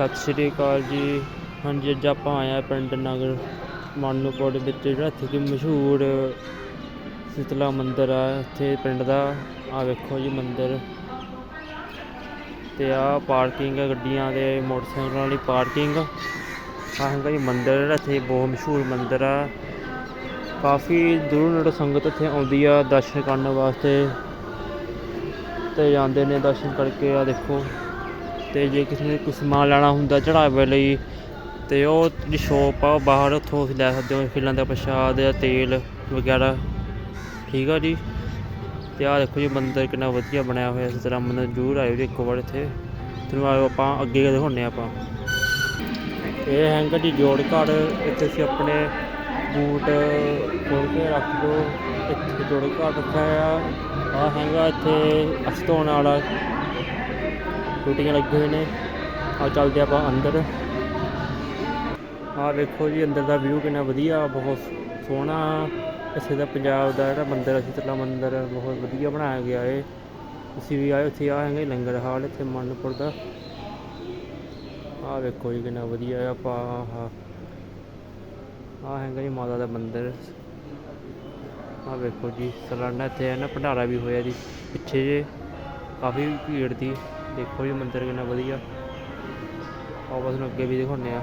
ਸਤਿ ਸ਼੍ਰੀ ਅਕਾਲ ਜੀ। ਹਾਂਜੀ, ਅੱਜ ਆਪਾਂ ਆਏ ਆ ਪਿੰਡ ਨਗਰ ਮਾਨੂਪੁਰ ਵਿੱਚ, ਜਿਹੜਾ ਇੱਥੇ ਕਿ ਮਸ਼ਹੂਰ ਸ਼ੀਤਲਾ ਮੰਦਿਰ ਆ। ਇੱਥੇ ਪਿੰਡ ਦਾ ਆ ਵੇਖੋ ਜੀ ਮੰਦਿਰ। ਤੇ ਆ ਪਾਰਕਿੰਗ ਆ ਗੱਡੀਆਂ ਦੇ, ਮੋਟਰਸਾਈਕਲਾਂ ਵਾਲੀ ਪਾਰਕਿੰਗ। ਆਹ ਹੈਗਾ ਜੀ ਮੰਦਿਰ, ਜਿਹੜਾ ਇੱਥੇ ਬਹੁਤ ਮਸ਼ਹੂਰ ਮੰਦਿਰ ਆ। ਕਾਫੀ ਦੂਰ ਨੇੜੇ ਸੰਗਤ ਇੱਥੇ ਆਉਂਦੀ ਆ ਦਰਸ਼ਨ ਕਰਨ ਵਾਸਤੇ। ਤੇ ਜਾਂਦੇ ਨੇ ਦਰਸ਼ਨ ਕਰਕੇ ਆ ਦੇਖੋ। ਤੇ ਜੇ ਕਿਸੇ ਨੇ ਕੋਈ ਸਮਾਨ ਲੈਣਾ ਹੁੰਦਾ ਚੜਾਵੇ ਲਈ, ਤੇ ਉਹ ਜਿਹੜੀ ਸ਼ੋਪ ਆ, ਉਹ ਬਾਹਰ ਉੱਥੋਂ ਤੁਸੀਂ ਲੈ ਸਕਦੇ ਹੋ, ਫਿਲਾਂ ਦਾ ਪ੍ਰਸ਼ਾਦ ਜਾਂ ਤੇਲ ਵਗੈਰਾ। ਠੀਕ ਆ ਜੀ? ਤੇ ਆਹ ਦੇਖੋ ਜੀ, ਮੰਦਿਰ ਕਿੰਨਾ ਵਧੀਆ ਬਣਿਆ ਹੋਇਆ, ਇਸ ਤਰ੍ਹਾਂ ਮੰਦਿਰ ਜ਼ਰੂਰ ਆਇਓ ਜੀ ਇੱਕ ਵਾਰ ਇੱਥੇ। ਤੁਹਾਨੂੰ ਆਇਓ ਆਪਾਂ ਅੱਗੇ ਦਿਖਾਉਂਦੇ ਆਪਾਂ। ਇਹ ਹੈਗਾ ਜੀ ਜੋੜ ਘਰ, ਇੱਥੇ ਅਸੀਂ ਆਪਣੇ ਬੂਟ ਖੋਲ ਕੇ ਰੱਖ ਦੋ। ਇੱਥੇ ਜੋੜ ਘਰ ਰੱਖਿਆ ਆ ਆ ਹੈਗਾ ਇੱਥੇ ਅੱਖ ਵਾਲਾ। ਟੂਟੀਆਂ ਲੱਗੇ ਹੋਏ ਨੇ। ਆ ਚੱਲਦੇ ਆਪਾਂ ਅੰਦਰ। ਆ ਵੇਖੋ ਜੀ, ਅੰਦਰ ਦਾ ਵਿਊ ਕਿੰਨਾ ਵਧੀਆ, ਬਹੁਤ ਸੋਹਣਾ। ਇੱਥੇ ਦਾ ਪੰਜਾਬ ਦਾ ਜਿਹੜਾ ਮੰਦਿਰ ਹੈ ਸ਼ੀਤਲਾ ਮੰਦਿਰ, ਬਹੁਤ ਵਧੀਆ ਬਣਾਇਆ ਗਿਆ ਹੈ ਤੁਸੀਂ ਵੀ ਆਏ, ਉੱਥੇ ਆ ਹੈਗਾ ਜੀ ਲੰਗਰ ਹਾਲ ਇੱਥੇ ਮਨਪੁਰ ਦਾ। ਆ ਵੇਖੋ ਜੀ, ਕਿੰਨਾ ਵਧੀਆ ਆ ਆਪਾਂ, ਆਹ। ਆ ਹੈਗਾ ਜੀ ਮਾਤਾ ਦਾ ਮੰਦਿਰ। ਆ ਵੇਖੋ ਜੀ, ਸਲਾਨਾ ਇੱਥੇ ਹੈ ਨਾ, ਭੰਡਾਰਾ ਵੀ ਹੋਇਆ ਜੀ, ਪਿੱਛੇ ਜੇ। ਕਾਫੀ ਭੀੜ ਦੀ। ਦੇਖੋ ਜੀ ਮੰਦਿਰ ਕਿੰਨਾ ਵਧੀਆ। ਆਪਸ ਨੂੰ ਅੱਗੇ ਵੀ ਦਿਖਾਉਂਦੇ ਆ